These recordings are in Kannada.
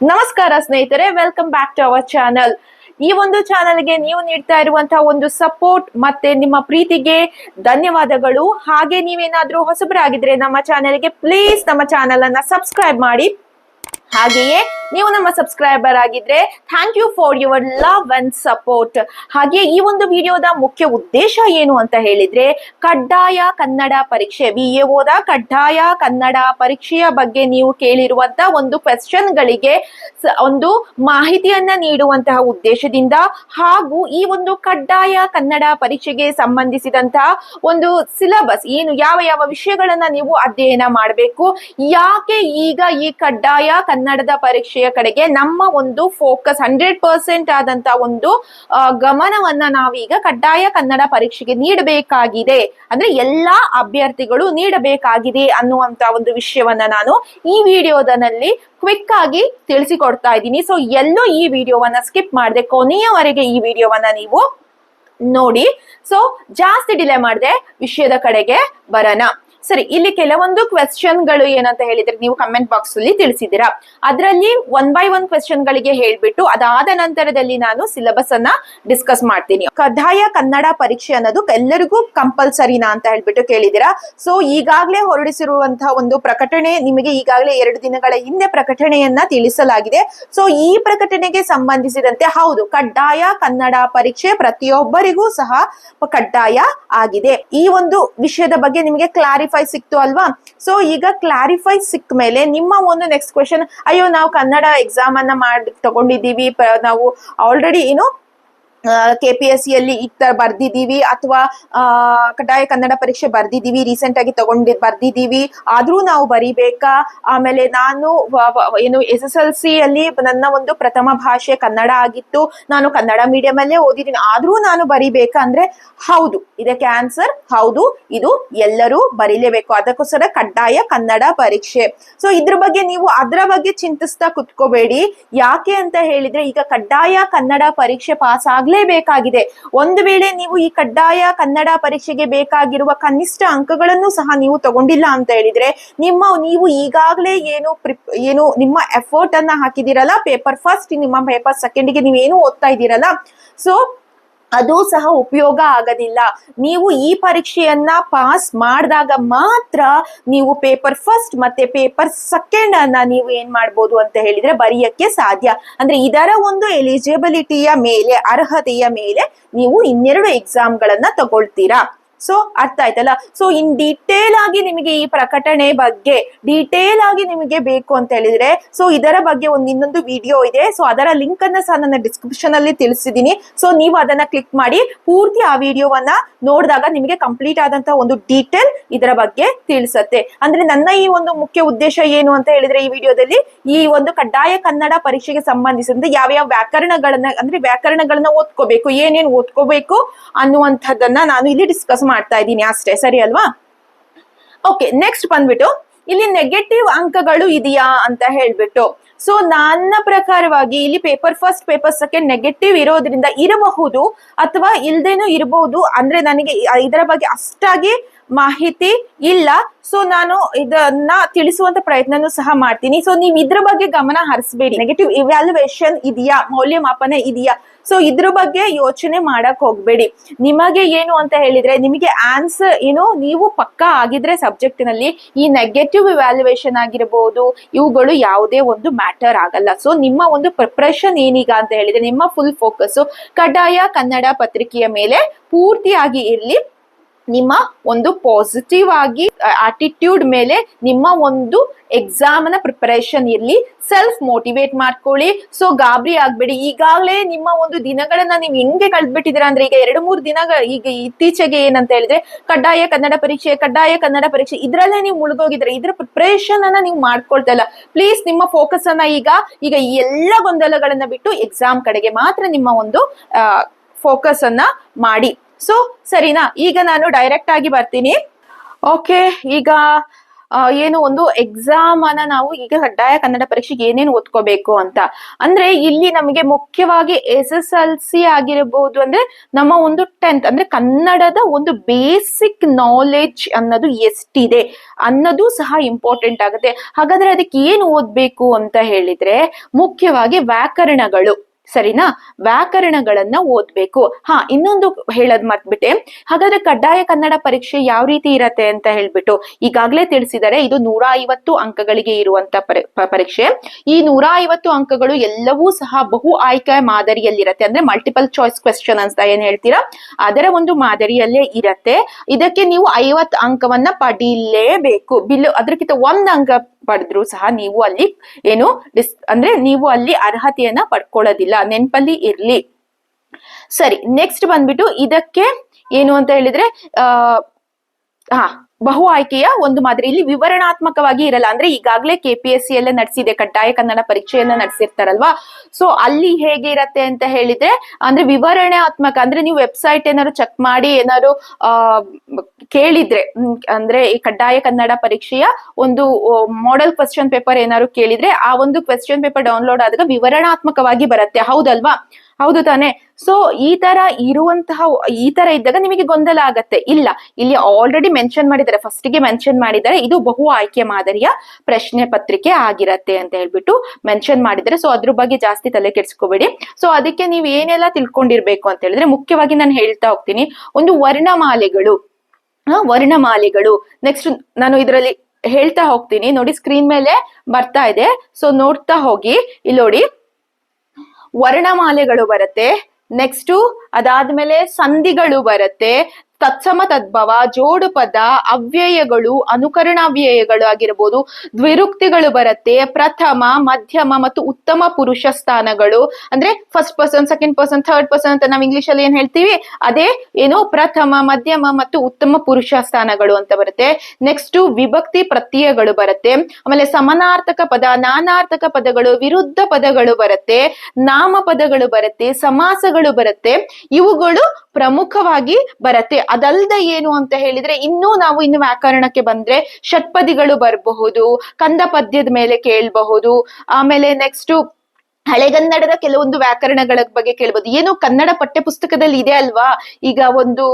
ನಮಸ್ಕಾರ ಸ್ನೇಹಿತರೆ welcome back to our channel ಈ ಒಂದು ಚಾನಲ್ಗೆ ನೀವು ನೀಡ್ತಾ ಇರುವಂತಹ ಒಂದು ಸಪೋರ್ಟ್ ಮತ್ತೆ ನಿಮ್ಮ ಪ್ರೀತಿಗೆ ಧನ್ಯವಾದಗಳು. ಹಾಗೆ ನೀವೇನಾದ್ರೂ ಹೊಸಬರಾಗಿದ್ರೆ ನಮ್ಮ ಚಾನೆಲ್ಗೆ ಪ್ಲೀಸ್ ನಮ್ಮ ಚಾನೆಲ್ ಅನ್ನ ಸಬ್ಸ್ಕ್ರೈಬ್ ಮಾಡಿ. ಹಾಗೆಯೇ ನೀವು ನಮ್ಮ ಸಬ್ಸ್ಕ್ರೈಬರ್ ಆಗಿದ್ರೆ thank you for your love and support ಹಾಗೆ ಈ ಒಂದು ವಿಡಿಯೋದ ಮುಖ್ಯ ಉದ್ದೇಶ ಏನು ಅಂತ ಹೇಳಿದ್ರೆ ಕಡ್ಡಾಯ ಕನ್ನಡ ಪರೀಕ್ಷೆ ಬಿ ಎ ಓದ ಕಡ್ಡಾಯ ಕನ್ನಡ ಪರೀಕ್ಷೆಯ ಬಗ್ಗೆ ನೀವು ಕೇಳಿರುವಂತಹ ಒಂದು ಕ್ವೆಶ್ಚನ್ ಗಳಿಗೆ ಒಂದು ಮಾಹಿತಿಯನ್ನ ನೀಡುವಂತಹ ಉದ್ದೇಶದಿಂದ ಹಾಗೂ ಈ ಒಂದು ಕಡ್ಡಾಯ ಕನ್ನಡ ಪರೀಕ್ಷೆಗೆ ಸಂಬಂಧಿಸಿದಂತಹ ಒಂದು ಸಿಲೆಬಸ್ ಏನು ಯಾವ ಯಾವ ವಿಷಯಗಳನ್ನ ನೀವು ಅಧ್ಯಯನ ಮಾಡಬೇಕು, ಯಾಕೆ ಈಗ ಈ ಕಡ್ಡಾಯ ಕನ್ನಡದ ಪರೀಕ್ಷೆಯ ಕಡೆಗೆ ನಮ್ಮ ಒಂದು ಫೋಕಸ್ ಹಂಡ್ರೆಡ್ ಪರ್ಸೆಂಟ್ ಆದಂತ ಒಂದು ಗಮನವನ್ನು ನಾವೀಗ ಕಡ್ಡಾಯ ಕನ್ನಡ ಪರೀಕ್ಷೆಗೆ ನೀಡಬೇಕಾಗಿದೆ. ಅಂದ್ರೆ ಎಲ್ಲಾ ಅಭ್ಯರ್ಥಿಗಳು ನೀಡಬೇಕಾಗಿದೆ ಅನ್ನುವಂತ ಒಂದು ವಿಷಯವನ್ನ ನಾನು ಈ ವಿಡಿಯೋದಲ್ಲಿ ಕ್ವಿಕ್ ಆಗಿ ತಿಳಿಸಿಕೊಡ್ತಾ ಇದ್ದೀನಿ. ಸೊ ಎಲ್ಲೂ ಈ ವಿಡಿಯೋವನ್ನ ಸ್ಕಿಪ್ ಮಾಡದೆ, ಕೊನೆಯವರೆಗೆ ಈ ವಿಡಿಯೋವನ್ನ ನೀವು ನೋಡಿ. ಸೊ ಜಾಸ್ತಿ ಡಿಲೇ ಮಾಡದೆ, ವಿಷಯದ ಕಡೆಗೆ ಬರೋಣ. ಸರಿ, ಇಲ್ಲಿ ಕೆಲವೊಂದು ಕ್ವೆಶ್ಚನ್ಗಳು ಏನಂತ ಹೇಳಿದ್ರೆ ನೀವು ಕಮೆಂಟ್ ಬಾಕ್ಸ್ ಅಲ್ಲಿ ತಿಳಿಸಿದ್ದೀರಾ. ಅದರಲ್ಲಿ ಒನ್ ಬೈ ಒನ್ ಕ್ವೆಶ್ಚನ್ ಗಳಿಗೆ ಹೇಳ್ಬಿಟ್ಟು ಅದಾದ ನಂತರದಲ್ಲಿ ನಾನು ಸಿಲೆಬಸ್ ಅನ್ನ ಡಿಸ್ಕಸ್ ಮಾಡ್ತೀನಿ. ಕಡ್ಡಾಯ ಕನ್ನಡ ಪರೀಕ್ಷೆ ಅನ್ನೋದು ಎಲ್ಲರಿಗೂ ಕಂಪಲ್ಸರಿನಾ ಅಂತ ಹೇಳ್ಬಿಟ್ಟು ಕೇಳಿದಿರಾ ಸೊ ಈಗಾಗಲೇ ಹೊರಡಿಸಿರುವಂತಹ ಒಂದು ಪ್ರಕಟಣೆ ನಿಮಗೆ ಈಗಾಗಲೇ ಎರಡು ದಿನಗಳ ಹಿಂದೆ ಪ್ರಕಟಣೆಯನ್ನ ತಿಳಿಸಲಾಗಿದೆ. ಸೊ ಈ ಪ್ರಕಟಣೆಗೆ ಸಂಬಂಧಿಸಿದಂತೆ ಹೌದು, ಕಡ್ಡಾಯ ಕನ್ನಡ ಪರೀಕ್ಷೆ ಪ್ರತಿಯೊಬ್ಬರಿಗೂ ಸಹ ಕಡ್ಡಾಯ ಆಗಿದೆ. ಈ ಒಂದು ವಿಷಯದ ಬಗ್ಗೆ ನಿಮಗೆ ಕ್ಲಾರಿಫೈ ಸಿಕ್ತು ಅಲ್ವಾ? ಸೊ ಈಗ ಕ್ಲಾರಿಫೈ ಸಿಕ್ಕ ಮೇಲೆ ನಿಮ್ಮ ಒಂದು ನೆಕ್ಸ್ಟ್ ಕ್ವೆಶನ್ ಅಯ್ಯೋ, ನಾವು ಕನ್ನಡ ಎಕ್ಸಾಮ್ ಅನ್ನ ಮಾಡಿ, ತಗೊಂಡಿದ್ದೀವಿ ನಾವು ಆಲ್ರೆಡಿ ಏನು ಕೆ ಪಿ ಎಸ್ ಸಿಯಲ್ಲಿ ಈ ತರ ಬರ್ದಿದೀವಿ ಅಥವಾ ಕಡ್ಡಾಯ ಕನ್ನಡ ಪರೀಕ್ಷೆ ಬರ್ದಿದೀವಿ ರೀಸೆಂಟ್ ಆಗಿ ತಗೊಂಡಿ ಬರ್ದಿದೀವಿ ಆದ್ರೂ ನಾವು ಬರಿಬೇಕಾ? ಆಮೇಲೆ ನಾನು ಏನು ಎಸ್ ಎಸ್ ಎಲ್ ಸಿ ಅಲ್ಲಿ ನನ್ನ ಒಂದು ಪ್ರಥಮ ಭಾಷೆ ಕನ್ನಡ ಆಗಿತ್ತು. ನಾನು ಕನ್ನಡ ಮೀಡಿಯಂ ಅಲ್ಲೇ ಓದಿದ್ದೀನಿ. ಆದ್ರೂ ನಾನು ಬರಿಬೇಕಾ ಅಂದ್ರೆ, ಹೌದು, ಇದಕ್ಕೆ ಆನ್ಸರ್ ಹೌದು, ಇದು ಎಲ್ಲರೂ ಬರಿಲೇಬೇಕು. ಅದಕ್ಕೋಸ್ಕರ ಕಡ್ಡಾಯ ಕನ್ನಡ ಪರೀಕ್ಷೆ. ಸೊ ಇದ್ರ ಬಗ್ಗೆ ನೀವು ಅದ್ರ ಬಗ್ಗೆ ಚಿಂತಿಸ್ತಾ ಕುತ್ಕೋಬೇಡಿ. ಯಾಕೆ ಅಂತ ಹೇಳಿದ್ರೆ, ಈಗ ಕಡ್ಡಾಯ ಕನ್ನಡ ಪರೀಕ್ಷೆ ಪಾಸ್ ಆಗ್ಲೇಬೇಕಾಗಿದೆ. ಒಂದು ವೇಳೆ ನೀವು ಈ ಕಡ್ಡಾಯ ಕನ್ನಡ ಪರೀಕ್ಷೆಗೆ ಬೇಕಾಗಿರುವ ಕನಿಷ್ಠ ಅಂಕಗಳನ್ನು ಸಹ ನೀವು ತಗೊಂಡಿಲ್ಲ ಅಂತ ಹೇಳಿದ್ರೆ ನಿಮ್ಮ ನೀವು ಈಗಾಗಲೇ ಏನು ಏನು ನಿಮ್ಮ ಎಫರ್ಟ್ ಅನ್ನ ಹಾಕಿದಿರಲ್ಲ ಪೇಪರ್ ಫಸ್ಟ್ ನಿಮ್ಮ ಪೇಪರ್ ಸೆಕೆಂಡ್ಗೆ ನೀವು ಏನು ಓದ್ತಾ ಇದ್ದೀರಲ್ಲ? ಸೊ ಅದು ಸಹ ಉಪಯೋಗ ಆಗೋದಿಲ್ಲ. ನೀವು ಈ ಪರೀಕ್ಷೆಯನ್ನ ಪಾಸ್ ಮಾಡಿದಾಗ ಮಾತ್ರ ನೀವು ಪೇಪರ್ ಫಸ್ಟ್ ಮತ್ತೆ ಪೇಪರ್ ಸೆಕೆಂಡ್ ಅನ್ನ ನೀವು ಏನ್ ಮಾಡ್ಬೋದು ಅಂತ ಹೇಳಿದ್ರೆ ಬರೆಯಕ್ಕೆ ಸಾಧ್ಯ. ಅಂದ್ರೆ ಇದರ ಒಂದು ಎಲಿಜಿಬಿಲಿಟಿಯ ಮೇಲೆ, ಅರ್ಹತೆಯ ಮೇಲೆ ನೀವು ಇನ್ನೆರಡು ಎಕ್ಸಾಮ್ಗಳನ್ನ ತಗೊಳ್ತೀರಾ. ಸೊ ಅರ್ಥ ಆಯ್ತಲ್ಲ ಸೊ ಇನ್ ಡೀಟೇಲ್ ಆಗಿ ನಿಮಗೆ ಈ ಪ್ರಕಟಣೆ ಬಗ್ಗೆ ಡೀಟೇಲ್ ಆಗಿ ನಿಮಗೆ ಬೇಕು ಅಂತ ಹೇಳಿದ್ರೆ ಸೊ ಇದರ ಬಗ್ಗೆ ಒಂದು ಇನ್ನೊಂದು ವಿಡಿಯೋ ಇದೆ. ಸೊ ಅದರ ಲಿಂಕ್ ಅನ್ನ ಸಹ ನನ್ನ ಡಿಸ್ಕ್ರಿಪ್ಷನ್ ಅಲ್ಲಿ ತಿಳಿಸಿದೀನಿ ಸೊ ನೀವು ಅದನ್ನ ಕ್ಲಿಕ್ ಮಾಡಿ, ಪೂರ್ತಿ ಆ ವಿಡಿಯೋವನ್ನ ನೋಡಿದಾಗ ನಿಮಗೆ ಕಂಪ್ಲೀಟ್ ಆದಂತಹ ಒಂದು ಡೀಟೇಲ್ ಇದರ ಬಗ್ಗೆ ತಿಳಿಸತ್ತೆ. ಅಂದ್ರೆ ನನ್ನ ಈ ಒಂದು ಮುಖ್ಯ ಉದ್ದೇಶ ಏನು ಅಂತ ಹೇಳಿದ್ರೆ, ಈ ವಿಡಿಯೋದಲ್ಲಿ ಈ ಒಂದು ಕಡ್ಡಾಯ ಕನ್ನಡ ಪರೀಕ್ಷೆಗೆ ಸಂಬಂಧಿಸಿದಂತೆ ಯಾವ ಯಾವ ವ್ಯಾಕರಣಗಳನ್ನ, ಅಂದ್ರೆ ವ್ಯಾಕರಣಗಳನ್ನ ಓದ್ಕೋಬೇಕು, ಏನೇನು ಓದ್ಕೋಬೇಕು ಅನ್ನುವಂಥದ್ದನ್ನ ನಾನು ಇಲ್ಲಿ ಡಿಸ್ಕಸ್ ಮಾಡ್ತಾ ಇದ್ದೀನಿ ಅಷ್ಟೇ, ಸರಿ ಅಲ್ವಾ? ಓಕೆ ನೆಕ್ಸ್ಟ್ ಬಂದ್ಬಿಟ್ಟು, ಇಲ್ಲಿ ನೆಗೆಟಿವ್ ಅಂಕಗಳು ಇದೆಯಾ ಅಂತ ಹೇಳ್ಬಿಟ್ಟು. ಸೊ ನನ್ನ ಪ್ರಕಾರವಾಗಿ ಇಲ್ಲಿ paper first paper second negative ಇರೋದ್ರಿಂದ ಇರಬಹುದು ಅಥವಾ ಇಲ್ದೇನು ಇರಬಹುದು ಅಂದ್ರೆ ನನಗೆ ಇದರ ಬಗ್ಗೆ ಅಷ್ಟಾಗಿ ಮಾಹಿತಿ ಇಲ್ಲ. ಸೊ ನಾನು ಇದನ್ನ ತಿಳಿಸುವಂತ ಪ್ರಯತ್ನನೂ ಸಹ ಮಾಡ್ತೀನಿ. ಸೊ ನೀವು ಇದ್ರ ಬಗ್ಗೆ ಗಮನ ಹರಿಸಬೇಡಿ. ನೆಗೆಟಿವ್ ಇವ್ಯಾಲ್ಯುವೇಷನ್ ಇದೆಯಾ? ಮೌಲ್ಯಮಾಪನ ಇದೆಯಾ? ಸೊ ಇದ್ರ ಬಗ್ಗೆ ಯೋಚನೆ ಮಾಡಕ್ ಹೋಗ್ಬೇಡಿ. ನಿಮಗೆ ಏನು ಅಂತ ಹೇಳಿದ್ರೆ, ನಿಮಗೆ ಆನ್ಸರ್ ಏನು, ನೀವು ಪಕ್ಕ ಆಗಿದ್ರೆ ಸಬ್ಜೆಕ್ಟ್ನಲ್ಲಿ ಈ ನೆಗೆಟಿವ್ ಇವ್ಯಾಲ್ಯುವೇಷನ್ ಆಗಿರಬಹುದು ಇವುಗಳು ಯಾವುದೇ ಒಂದು ಮ್ಯಾಟರ್ ಆಗಲ್ಲ. ಸೊ ನಿಮ್ಮ ಒಂದು ಪ್ರಿಪ್ರೇಷನ್ ಏನೀಗ ಅಂತ ಹೇಳಿದ್ರೆ, ನಿಮ್ಮ ಫುಲ್ ಫೋಕಸ್ ಕಡ್ಡಾಯ ಕನ್ನಡ ಪತ್ರಿಕೆಯ ಮೇಲೆ ಪೂರ್ತಿಯಾಗಿ ಇರ್ಲಿ. ನಿಮ್ಮ ಒಂದು ಪಾಸಿಟಿವ್ ಆಗಿ ಆಟಿಟ್ಯೂಡ್ ಮೇಲೆ ನಿಮ್ಮ ಒಂದು ಎಕ್ಸಾಮ್ ಪ್ರಿಪರೇಷನ್ ಇರ್ಲಿ. ಸೆಲ್ಫ್ ಮೋಟಿವೇಟ್ ಮಾಡ್ಕೊಳ್ಳಿ. ಸೊ ಗಾಬರಿ ಆಗ್ಬೇಡಿ. ಈಗಾಗಲೇ ನಿಮ್ಮ ಒಂದು ದಿನಗಳನ್ನ ನೀವು ಹೆಂಗೆ ಕಳ್ದ್ಬಿಟ್ಟಿದ್ದೀರಾ ಅಂದ್ರೆ, ಈಗ ಎರಡು, ಮೂರು ದಿನಗಳ ಈಗ ಇತ್ತೀಚೆಗೆ ಏನಂತ ಹೇಳಿದ್ರೆ, ಕಡ್ಡಾಯ ಕನ್ನಡ ಪರೀಕ್ಷೆ, ಕಡ್ಡಾಯ ಕನ್ನಡ ಪರೀಕ್ಷೆ, ಇದರಲ್ಲೇ ನೀವು ಮುಳುಗೋಗಿದ್ರೆ ಇದ್ರ ಪ್ರಿಪರೇಷನ್ ಅನ್ನ ನೀವು ಮಾಡ್ಕೊಳ್ತಾ ಇಲ್ಲ. ಪ್ಲೀಸ್ ನಿಮ್ಮ ಫೋಕಸ್ ಅನ್ನ ಈಗ ಈಗ ಎಲ್ಲ ಗೊಂದಲಗಳನ್ನ ಬಿಟ್ಟು ಎಕ್ಸಾಮ್ ಕಡೆಗೆ ಮಾತ್ರ ನಿಮ್ಮ ಒಂದು ಫೋಕಸ್ ಅನ್ನ ಮಾಡಿ. ಸೊ ಸರಿನಾ? ಈಗ ನಾನು ಡೈರೆಕ್ಟ್ ಆಗಿ ಬರ್ತೀನಿ. ಓಕೆ ಈಗ ಏನು ಒಂದು ಎಕ್ಸಾಮ್ ನಾವು ಈಗ ಕಡ್ಡಾಯ ಕನ್ನಡ ಪರೀಕ್ಷೆಗೆ ಏನೇನು ಓದ್ಕೋಬೇಕು ಅಂತ. ಅಂದ್ರೆ ಇಲ್ಲಿ ನಮಗೆ ಮುಖ್ಯವಾಗಿ ಎಸ್ ಎಸ್ ಎಲ್ ಸಿ ಆಗಿರಬಹುದು ಅಂದ್ರೆ ನಮ್ಮ ಒಂದು ಟೆಂತ್ ಅಂದ್ರೆ ಕನ್ನಡದ ಒಂದು ಬೇಸಿಕ್ ನಾಲೆಜ್ ಅನ್ನೋದು ಎಷ್ಟಿದೆ ಅನ್ನೋದು ಸಹ ಇಂಪಾರ್ಟೆಂಟ್ ಆಗುತ್ತೆ. ಹಾಗಾದ್ರೆ ಅದಕ್ಕೆ ಏನು ಓದ್ಬೇಕು ಅಂತ ಹೇಳಿದ್ರೆ ಮುಖ್ಯವಾಗಿ ವ್ಯಾಕರಣಗಳು. ಸರಿನಾ? ವ್ಯಾಕರಣಗಳನ್ನ ಓದ್ಬೇಕು. ಹಾ, ಇನ್ನೊಂದು ಹೇಳದ್ ಮರ್ತ್ಬಿಟ್ಟೆ. ಹಾಗಾದ್ರೆ ಕಡ್ಡಾಯ ಕನ್ನಡ ಪರೀಕ್ಷೆ ಯಾವ ರೀತಿ ಇರತ್ತೆ ಅಂತ ಹೇಳ್ಬಿಟ್ಟು ಈಗಾಗಲೇ ತಿಳಿಸಿದರೆ, ಇದು ನೂರ ಐವತ್ತು ಅಂಕಗಳಿಗೆ ಇರುವಂತ ಪರಿ- ಪರೀಕ್ಷೆ. ಈ ನೂರ ಐವತ್ತು ಅಂಕಗಳು ಎಲ್ಲವೂ ಸಹ ಬಹು ಆಯ್ಕೆ ಮಾದರಿಯಲ್ಲಿರತ್ತೆ. ಅಂದ್ರೆ ಮಲ್ಟಿಪಲ್ ಚಾಯ್ಸ್ ಕ್ವೆಶನ್ ಅಂತ ಏನ್ ಹೇಳ್ತೀರಾ? ಅದರ ಒಂದು ಮಾದರಿಯಲ್ಲೇ ಇರತ್ತೆ. ಇದಕ್ಕೆ ನೀವು ಐವತ್ತು ಅಂಕವನ್ನ ಪಡೀಲೇಬೇಕು. ಬಿಲ್ ಅದಕ್ಕಿಂತ ಒಂದ್ ಅಂಕ ಪಡೆದ್ರು ಸಹ ನೀವು ಅಲ್ಲಿ ಏನು ಡಿಸ್ ಅಂದ್ರೆ ನೀವು ಅಲ್ಲಿ ಅರ್ಹತೆಯನ್ನ ಪಡ್ಕೊಳ್ಳೋದಿಲ್ಲ. ನೆನಪಲ್ಲಿ ಇರ್ಲಿ. ಸರಿ ನೆಕ್ಸ್ಟ್ ಬಂದ್ಬಿಟ್ಟು ಇದಕ್ಕೆ ಏನು ಅಂತ ಹೇಳಿದ್ರೆ, ಆ, ಹಾ, ಬಹು ಆಯ್ಕೆಯ ಒಂದು ಮಾದರಿಯಲ್ಲಿ ವಿವರಣಾತ್ಮಕವಾಗಿ ಇರಲ್ಲ. ಅಂದ್ರೆ ಈಗಾಗಲೇ ಕೆ ಪಿ ಎಸ್ ಸಿ ಎಲ್ಲ ನಡೆಸಿದೆ, ಕಡ್ಡಾಯ ಕನ್ನಡ ಪರೀಕ್ಷೆಯನ್ನ ನಡೆಸಿರ್ತಾರಲ್ವಾ? ಸೊ ಅಲ್ಲಿ ಹೇಗೆ ಇರತ್ತೆ ಅಂತ ಹೇಳಿದ್ರೆ, ಅಂದ್ರೆ ವಿವರಣಾತ್ಮಕ, ಅಂದ್ರೆ ನೀವು ವೆಬ್ಸೈಟ್ ಏನಾದ್ರು ಚೆಕ್ ಮಾಡಿ, ಏನಾದ್ರು, ಆ ಕೇಳಿದ್ರೆ ಅಂದ್ರೆ ಈ ಕಡ್ಡಾಯ ಕನ್ನಡ ಪರೀಕ್ಷೆಯ ಒಂದು ಮಾಡೆಲ್ ಕ್ವೆಶ್ಚನ್ ಪೇಪರ್ ಏನಾದ್ರು ಕೇಳಿದ್ರೆ ಆ ಒಂದು ಕ್ವೆಶ್ಚನ್ ಪೇಪರ್ ಡೌನ್ಲೋಡ್ ಆದಾಗ ವಿವರಣಾತ್ಮಕವಾಗಿ ಬರುತ್ತೆ. ಹೌದಲ್ವಾ? ಹೌದು ತಾನೆ? ಸೊ ಈ ತರ ಇರುವಂತಹ, ಈ ತರ ಇದ್ದಾಗ ನಿಮಗೆ ಗೊಂದಲ ಆಗತ್ತೆ. ಇಲ್ಲ, ಇಲ್ಲಿ ಆಲ್ರೆಡಿ ಮೆನ್ಷನ್ ಮಾಡಿದ್ದಾರೆ. ಫಸ್ಟ್ಗೆ ಮೆನ್ಷನ್ ಮಾಡಿದ್ದಾರೆ. ಇದು ಬಹು ಆಯ್ಕೆ ಮಾದರಿಯ ಪ್ರಶ್ನೆ ಪತ್ರಿಕೆ ಆಗಿರತ್ತೆ ಅಂತ ಹೇಳ್ಬಿಟ್ಟು ಮೆನ್ಷನ್ ಮಾಡಿದ್ರೆ ಸೊ ಅದ್ರ ಬಗ್ಗೆ ಜಾಸ್ತಿ ತಲೆ ಕೆಡಿಸ್ಕೋಬೇಡಿ. ಸೊ ಅದಕ್ಕೆ ನೀವು ಏನೆಲ್ಲ ತಿಳ್ಕೊಂಡಿರ್ಬೇಕು ಅಂತ ಹೇಳಿದ್ರೆ, ಮುಖ್ಯವಾಗಿ ನಾನು ಹೇಳ್ತಾ ಹೋಗ್ತೀನಿ. ಒಂದು ವರ್ಣಮಾಲೆಗಳು. ವರ್ಣಮಾಲೆಗಳು. ನೆಕ್ಸ್ಟ್ ನಾನು ಇದರಲ್ಲಿ ಹೇಳ್ತಾ ಹೋಗ್ತೀನಿ. ನೋಡಿ ಸ್ಕ್ರೀನ್ ಮೇಲೆ ಬರ್ತಾ ಇದೆ. ಸೊ ನೋಡ್ತಾ ಹೋಗಿ. ಇಲ್ಲಿ ನೋಡಿ. ವರ್ಣಮಾಲೆಗಳು ಬರುತ್ತೆ. ನೆಕ್ಸ್ಟು ಅದಾದ್ಮೇಲೆ ಸಂಧಿಗಳು ಬರುತ್ತೆ. ತತ್ಸಮ ತದ್ಭವ ಜೋಡು ಪದ ಅವ್ಯಯಗಳು, ಅನುಕರಣಾವ್ಯಯಗಳು ಆಗಿರ್ಬೋದು. ದ್ವಿರುಕ್ತಿಗಳು ಬರುತ್ತೆ. ಪ್ರಥಮ, ಮಧ್ಯಮ ಮತ್ತು ಉತ್ತಮ ಪುರುಷ ಸ್ಥಾನಗಳು. ಅಂದ್ರೆ first person second person third person ಅಂತ ನಾವು ಇಂಗ್ಲಿಷ್ ಅಲ್ಲಿ ಏನ್ ಹೇಳ್ತೀವಿ? ಅದೇ ಏನು? ಪ್ರಥಮ, ಮಧ್ಯಮ ಮತ್ತು ಉತ್ತಮ ಪುರುಷ ಸ್ಥಾನಗಳು ಅಂತ ಬರುತ್ತೆ. ನೆಕ್ಸ್ಟ್ ವಿಭಕ್ತಿ ಪ್ರತ್ಯಯಗಳು ಬರುತ್ತೆ. ಆಮೇಲೆ ಸಮನಾರ್ಥಕ ಪದ, ನಾನಾರ್ಥಕ ಪದಗಳು, ವಿರುದ್ಧ ಪದಗಳು ಬರುತ್ತೆ. ನಾಮಪದಗಳು ಬರುತ್ತೆ. ಸಮಾಸಗಳು ಬರುತ್ತೆ. ಇವುಗಳು ಪ್ರಮುಖವಾಗಿ ಬರುತ್ತೆ. ಅದಲ್ದೆ ಏನು ಅಂತ ಹೇಳಿದ್ರೆ, ಇನ್ನೂ ನಾವು ಇನ್ನು ವ್ಯಾಕರಣಕ್ಕೆ ಬಂದ್ರೆ ಷಟ್ಪದಿಗಳು ಬರಬಹುದು ಕಂದ ಪದ್ಯದ ಮೇಲೆ ಕೇಳಬಹುದು, ಆಮೇಲೆ ನೆಕ್ಸ್ಟ್ ಹಳೆಗನ್ನಡದ ಕೆಲವೊಂದು ವ್ಯಾಕರಣಗಳ ಬಗ್ಗೆ ಕೇಳ್ಬೋದು. ಏನು ಕನ್ನಡ ಪಠ್ಯ ಪುಸ್ತಕದಲ್ಲಿ ಇದೆ ಅಲ್ವಾ? ಈಗ ಒಂದು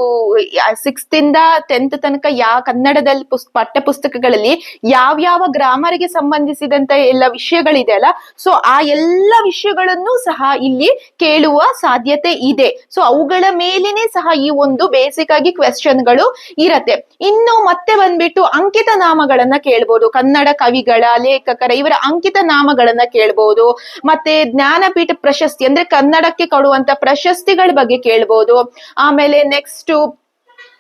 ಸಿಕ್ಸ್ತ್ ಇಂದ ಟೆಂತ್ ತನಕ ಯಾವ ಕನ್ನಡದಲ್ಲಿ ಪಠ್ಯ ಪುಸ್ತಕಗಳಲ್ಲಿ ಯಾವ್ಯಾವ ಗ್ರಾಮರಿಗೆ ಸಂಬಂಧಿಸಿದಂತ ಎಲ್ಲ ವಿಷಯಗಳಿದೆ ಅಲ್ಲ? ಸೊ ಆ ಎಲ್ಲ ವಿಷಯಗಳನ್ನು ಸಹ ಇಲ್ಲಿ ಕೇಳುವ ಸಾಧ್ಯತೆ ಇದೆ. ಸೊ ಅವುಗಳ ಮೇಲೇನೆ ಸಹ ಈ ಒಂದು ಬೇಸಿಕ್ ಆಗಿ ಕ್ವೆಶನ್ಗಳು ಇರತ್ತೆ. ಇನ್ನು ಮತ್ತೆ ಬಂದ್ಬಿಟ್ಟು ಅಂಕಿತ ನಾಮಗಳನ್ನ ಕೇಳ್ಬೋದು. ಕನ್ನಡ ಕವಿಗಳ, ಲೇಖಕರ ಇವರ ಅಂಕಿತ ನಾಮಗಳನ್ನ ಕೇಳ್ಬೋದು. ಮತ್ತೆ ಜ್ಞಾನಪೀಠ ಪ್ರಶಸ್ತಿ ಅಂದ್ರೆ ಕನ್ನಡಕ್ಕೆ ಕೊಡುವಂತ ಪ್ರಶಸ್ತಿಗಳ ಬಗ್ಗೆ ಕೇಳ್ಬೋದು. ಆಮೇಲೆ ನೆಕ್ಸ್ಟ್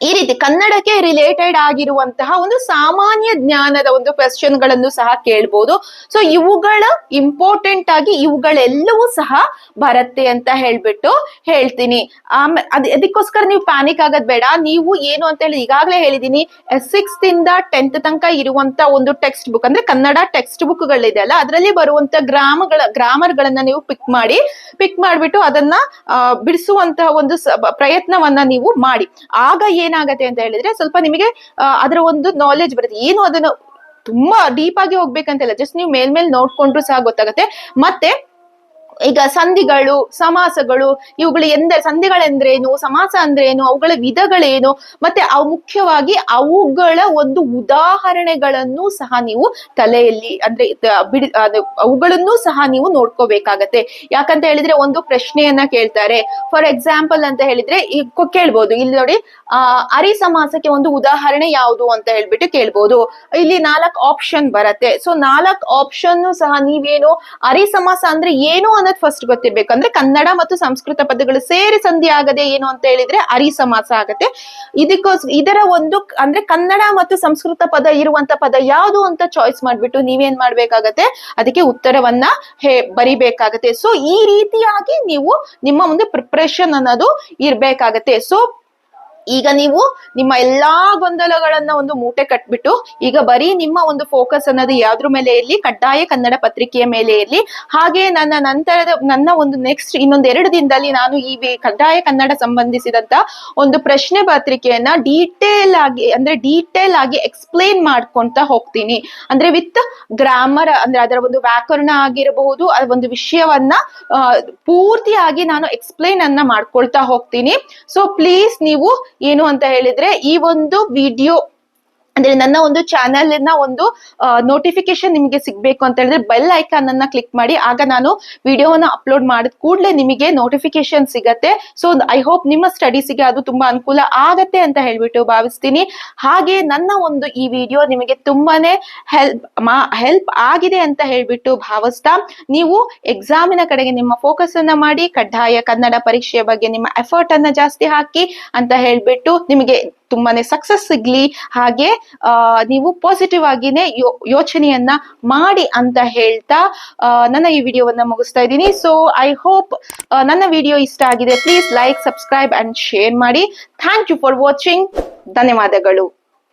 ಈ ರೀತಿ ಕನ್ನಡಕ್ಕೆ ರಿಲೇಟೆಡ್ ಆಗಿರುವಂತಹ ಒಂದು ಸಾಮಾನ್ಯ ಜ್ಞಾನದ ಒಂದು ಕ್ವೆಶನ್ಗಳನ್ನು ಸಹ ಕೇಳ್ಬೋದು. ಸೊ ಇವುಗಳ ಇಂಪಾರ್ಟೆಂಟ್ ಆಗಿ ಇವುಗಳೆಲ್ಲವೂ ಸಹ ಬರುತ್ತೆ ಅಂತ ಹೇಳ್ಬಿಟ್ಟು ಹೇಳ್ತೀನಿ. ಆಮೇಲೆ ಅದ್, ಅದಕ್ಕೋಸ್ಕರ ನೀವು ಪ್ಯಾನಿಕ್ ಆಗೋದ್ ಬೇಡ. ನೀವು ಏನು ಅಂತ ಹೇಳಿ ಈಗಾಗಲೇ ಹೇಳಿದೀನಿ ಸಿಕ್ಸ್ತ್ ಇಂದ ಟೆಂತ್ ತನಕ ಇರುವಂತ ಒಂದು ಟೆಕ್ಸ್ಟ್ ಬುಕ್ ಅಂದ್ರೆ ಕನ್ನಡ ಟೆಕ್ಸ್ಟ್ ಬುಕ್ ಗಳಿದೆ ಅಲ್ಲ, ಅದರಲ್ಲಿ ಬರುವಂತ ಗ್ರಾಮಗಳ ಗ್ರಾಮರ್ ಗಳನ್ನ ನೀವು ಪಿಕ್ ಮಾಡಿ ಪಿಕ್ ಮಾಡ್ಬಿಟ್ಟು ಅದನ್ನ ಬಿಡಿಸುವಂತಹ ಒಂದು ಪ್ರಯತ್ನವನ್ನ ನೀವು ಮಾಡಿ. ಆಗ ಏನಾಗತ್ತೆ ಅಂತ ಹೇಳಿದ್ರೆ ಸ್ವಲ್ಪ ನಿಮಗೆ ಅದರ ಒಂದು ನಾಲೆಜ್ ಬರುತ್ತೆ. ಏನು ಅದನ್ನ ತುಂಬಾ ಡೀಪ್ ಆಗಿ ಹೋಗ್ಬೇಕಂತಿಲ್ಲ ಜಸ್ಟ್ ನೀವು ಮೇಲ್ಮೇಲ್ ನೋಡ್ಕೊಂಡ್ರು ಸಹ ಗೊತ್ತಾಗುತ್ತೆ. ಮತ್ತೆ ಈಗ ಸಂಧಿಗಳು, ಸಮಾಸಗಳು, ಇವುಗಳು ಎಂದ, ಸಂಧಿಗಳೆಂದ್ರೇನು, ಸಮಾಸ ಅಂದ್ರೇನು, ಅವುಗಳ ವಿಧಗಳೇನು, ಮತ್ತೆ ಅವು ಮುಖ್ಯವಾಗಿ ಅವುಗಳ ಒಂದು ಉದಾಹರಣೆಗಳನ್ನು ಸಹ ನೀವು ತಲೆಯಲ್ಲಿ ಅಂದ್ರೆ ಬಿಡಿ ಅವುಗಳನ್ನು ಸಹ ನೀವು ನೋಡ್ಕೋಬೇಕಾಗತ್ತೆ. ಯಾಕಂತ ಹೇಳಿದ್ರೆ ಒಂದು ಪ್ರಶ್ನೆಯನ್ನ ಕೇಳ್ತಾರೆ. ಫಾರ್ ಎಕ್ಸಾಂಪಲ್ ಅಂತ ಹೇಳಿದ್ರೆ ಕೇಳ್ಬೋದು. ಇಲ್ಲಿ ನೋಡಿ, ಆ, ಅರಿ ಸಮಾಸಕ್ಕೆ ಒಂದು ಉದಾಹರಣೆ ಯಾವುದು ಅಂತ ಹೇಳ್ಬಿಟ್ಟು ಕೇಳ್ಬೋದು. ಇಲ್ಲಿ ನಾಲ್ಕು ಆಪ್ಷನ್ ಬರತ್ತೆ. ಸೊ ನಾಲ್ಕು ಆಪ್ಷನ್ ಸಹ ನೀವೇನು, ಅರಿ ಸಮಾಸ ಅಂದ್ರೆ ಏನು ಅನ್ನೋದು ಫಸ್ಟ್ ಗೊತ್ತಿರ್ಬೇಕು ಅಂದ್ರೆ ಕನ್ನಡ ಮತ್ತು ಸಂಸ್ಕೃತ ಪದಗಳು ಸೇರಿ ಸಂಧಿ ಆಗದೆ ಏನು ಅಂತ ಹೇಳಿದ್ರೆ ಅರಿ ಸಮಾಸ ಆಗತ್ತೆ. ಇದಕ್ಕೋಸ್ ಇದರ ಒಂದು ಅಂದ್ರೆ ಕನ್ನಡ ಮತ್ತು ಸಂಸ್ಕೃತ ಪದ ಇರುವಂತ ಪದ ಯಾವುದು ಅಂತ ಚಾಯ್ಸ್ ಮಾಡ್ಬಿಟ್ಟು ನೀವೇನ್ ಮಾಡ್ಬೇಕಾಗತ್ತೆ? ಅದಕ್ಕೆ ಉತ್ತರವನ್ನ ಹೇ ಬರಿಬೇಕಾಗತ್ತೆ. ಸೊ ಈ ರೀತಿಯಾಗಿ ನೀವು ನಿಮ್ಮ ಒಂದು ಪ್ರಿಪ್ರೇಷನ್ ಅನ್ನೋದು ಇರ್ಬೇಕಾಗತ್ತೆ. ಸೊ ಈಗ ನೀವು ನಿಮ್ಮ ಎಲ್ಲಾ ಗೊಂದಲಗಳನ್ನ ಒಂದು ಮೂಟೆ ಕಟ್ಬಿಟ್ಟು, ಈಗ ಬರೀ ನಿಮ್ಮ ಒಂದು ಫೋಕಸ್ ಅನ್ನೋದು ಯಾವ್ದ್ರ ಮೇಲೆ ಇರ್ಲಿ, ಕಡ್ಡಾಯ ಕನ್ನಡ ಪತ್ರಿಕೆಯ ಮೇಲೆ ಇರ್ಲಿ. ಹಾಗೆ ನನ್ನ ನಂತರದ, ನನ್ನ ಒಂದು ನೆಕ್ಸ್ಟ್ ಇನ್ನೊಂದ್ ಎರಡು ದಿನದಲ್ಲಿ ನಾನು ಈ ಕಡ್ಡಾಯ ಕನ್ನಡ ಸಂಬಂಧಿಸಿದಂತ ಒಂದು ಪ್ರಶ್ನೆ ಪತ್ರಿಕೆಯನ್ನ ಡೀಟೇಲ್ ಆಗಿ, ಅಂದ್ರೆ ಡೀಟೇಲ್ ಆಗಿ ಎಕ್ಸ್ಪ್ಲೇನ್ ಮಾಡ್ಕೊಂತ ಹೋಗ್ತೀನಿ. ಅಂದ್ರೆ ವಿತ್ ಗ್ರಾಮರ್ ಅಂದ್ರೆ ಅದರ ಒಂದು ವ್ಯಾಕರಣ ಆಗಿರಬಹುದು ಅದರ ಒಂದು ವಿಷಯವನ್ನ ಪೂರ್ತಿಯಾಗಿ ನಾನು ಎಕ್ಸ್ಪ್ಲೇನ್ ಅನ್ನ ಮಾಡ್ಕೊಳ್ತಾ ಹೋಗ್ತೀನಿ. ಸೊ ಪ್ಲೀಸ್ ನೀವು ಏನು ಅಂತ ಹೇಳಿದ್ರೆ ಈ ಒಂದು ವಿಡಿಯೋ ಅಂದ್ರೆ ನನ್ನ ಒಂದು ಚಾನೆಲ್ನ ಒಂದು ನೋಟಿಫಿಕೇಶನ್ ನಿಮಗೆ ಸಿಗ್ಬೇಕು ಅಂತ ಹೇಳಿದ್ರೆ ಬೆಲ್ ಐಕಾನ್ ಅನ್ನ ಕ್ಲಿಕ್ ಮಾಡಿ, ಆಗ ನಾನು ವಿಡಿಯೋವನ್ನ ಅಪ್ಲೋಡ್ ಮಾಡಿದ ಕೂಡಲೇ ನಿಮಗೆ ನೋಟಿಫಿಕೇಶನ್ ಸಿಗತ್ತೆ. ಸೊ ಐ ಹೋಪ್ ನಿಮ್ಮ ಸ್ಟಡೀಸ್ಗೆ ಅದು ತುಂಬಾ ಅನುಕೂಲ ಆಗತ್ತೆ ಅಂತ ಹೇಳ್ಬಿಟ್ಟು ಭಾವಿಸ್ತೀನಿ. ಹಾಗೆ ನನ್ನ ಒಂದು ಈ ವಿಡಿಯೋ ನಿಮಗೆ ತುಂಬಾನೇ ಹೆಲ್ಪ್ ಹೆಲ್ಪ್ ಆಗಿದೆ ಅಂತ ಹೇಳ್ಬಿಟ್ಟು ಭಾವಿಸ್ತಾ, ನೀವು ಎಕ್ಸಾಮಿನ ಕಡೆಗೆ ನಿಮ್ಮ ಫೋಕಸ್ ಅನ್ನ ಮಾಡಿ, ಕಡ್ಡಾಯ ಕನ್ನಡ ಪರೀಕ್ಷೆಯ ಬಗ್ಗೆ ನಿಮ್ಮ ಎಫರ್ಟ್ ಅನ್ನ ಜಾಸ್ತಿ ಹಾಕಿ ಅಂತ ಹೇಳ್ಬಿಟ್ಟು ನಿಮಗೆ ತುಂಬಾನೇ ಸಕ್ಸಸ್ ಸಿಗ್ಲಿ, ಹಾಗೆ ನೀವು ಪಾಸಿಟಿವ್ ಆಗಿನೇ ಯೋಚನೆಯನ್ನ ಮಾಡಿ ಅಂತ ಹೇಳ್ತಾ ನನ್ನ ಈ ವಿಡಿಯೋವನ್ನ ಮುಗಿಸ್ತಾ ಇದ್ದೀನಿ. ಸೊ ಐ ಹೋಪ್ ನನ್ನ ವಿಡಿಯೋ ಇಷ್ಟ ಆಗಿದೆ. Please like subscribe and share ಮಾಡಿ. ಥ್ಯಾಂಕ್ ಯು ಫಾರ್ ವಾಚಿಂಗ್ ಧನ್ಯವಾದಗಳು.